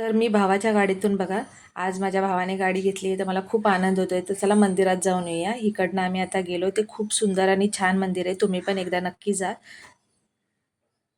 तर मी भावाच्या गाडीतून बघा आज माझ्या भावाने गाडी घेतली आहे तर मला खूप आनंद होतो आहे तर चला मंदिरात जाऊन येऊया. इकडनं आम्ही आता गेलो ते खूप सुंदर आणि छान मंदिर आहे. तुम्ही पण एकदा नक्की जा.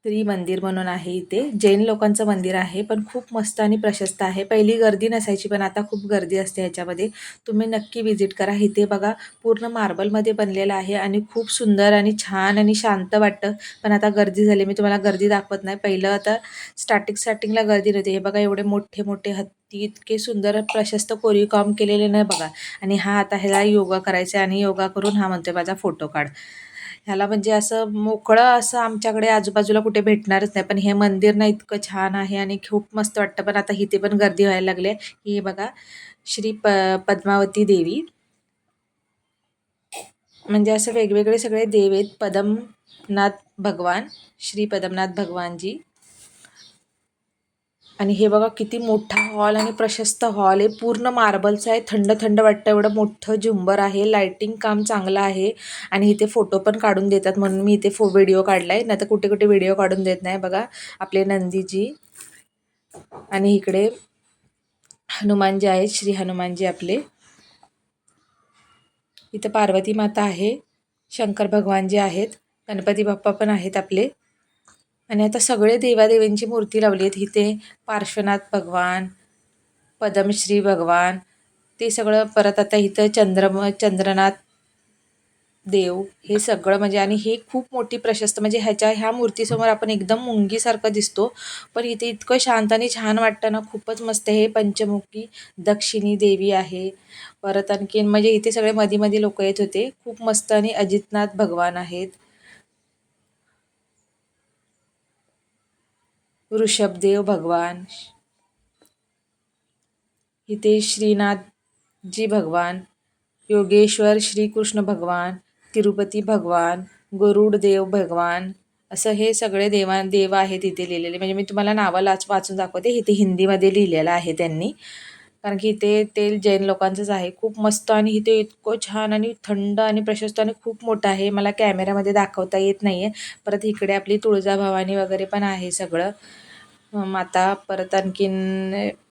मंदिर म्हणून आहे इथे. जैन लोकांचं मंदिर आहे पण खूप मस्त आणि प्रशस्त आहे. पहिली गर्दी नसायची पण आता खूप गर्दी असते ह्याच्यामध्ये. तुम्ही नक्की व्हिजिट करा. इथे बघा पूर्ण मार्बलमध्ये बनलेलं आहे आणि खूप सुंदर आणि छान आणि शांत वाटतं. पण आता गर्दी झाली मी तुम्हाला गर्दी दाखवत नाही. पहिलं आता स्टार्टिंग स्टार्टिंगला गर्दी नव्हती. हे बघा एवढे मोठे मोठे हत्ती इतके सुंदर प्रशस्त कोरीव काम केलेले नाही बघा. आणि हा आता ह्याला योगा करायचा आणि योगा करून हा म्हणतोय माझा फोटो काढ. ह्याला म्हणजे असं मोकळं असं आमच्याकडे आजूबाजूला कुठे भेटणारच नाही. पण हे मंदिर ना इतकं छान आहे आणि खूप मस्त वाटतं. पण आता इथे पण गर्दी व्हायला लागली आहे. हे बघा श्री प पद्मावती देवी. म्हणजे असं वेगवेगळे सगळे देव आहेत. पदमनाथ भगवान श्री पदमनाथ भगवानजी. आणि हे बघा किती मोठा हॉल आणि प्रशस्त हॉल आहे. पूर्ण मार्बलचं आहे. थंड थंड वाटतं. एवढं मोठं झुंबर आहे. लायटिंग काम चांगलं आहे. आणि इथे फोटो पण काढून देतात. म्हणून मी इथे फो व्हिडिओ काढला आहे नाही तर कुठे कुठे व्हिडिओ काढून देत नाही बघा. आपले नंदीजी. आणि इकडे हनुमानजी आहेत. श्री हनुमानजी आपले. इथं पार्वती माता आहे. शंकर भगवानजी आहेत. गणपती बाप्पा पण आहेत आपले. आणि आता सगळे देवादेवींची मूर्ती लावली आहेत. इथे पार्श्वनाथ भगवान पदमश्री भगवान ते सगळं परत आता इथं चंद्र चंद्रनाथ देव हे सगळं म्हणजे आणि हे खूप मोठी प्रशस्त म्हणजे ह्याच्या ह्या मूर्तीसमोर आपण एकदम मुंगीसारखं दिसतो. पण इथे इतकं शांत आणि छान वाटतं ना खूपच मस्त हे पंचमुखी दक्षिणी देवी आहे. परत आणखीन म्हणजे इथे सगळे मध्ये मध्ये लोक येत होते. खूप मस्त आणि अजितनाथ भगवान आहेत. ऋषभदेव भगवान. इथे श्रीनाथजी भगवान. योगेश्वर श्रीकृष्ण भगवान. तिरुपती भगवान. गरुडदेव भगवान. असं हे सगळे देवा देव आहेत इथे लिहिलेले. म्हणजे मी तुम्हाला नावं लाच वाचून दाखवते. इथे हिंदीमध्ये लिहिलेलं आहे त्यांनी. कारण की इथे तेल जैन लोकांचंच आहे. खूप मस्त आणि इथे इतकं छान आणि थंड आणि प्रशस्त आणि खूप मोठं आहे. मला कॅमेऱ्यामध्ये दाखवता येत नाही आहे परत इकडे आपली तुळजाभवानी वगैरे पण आहे सगळं. माता परत आणखीन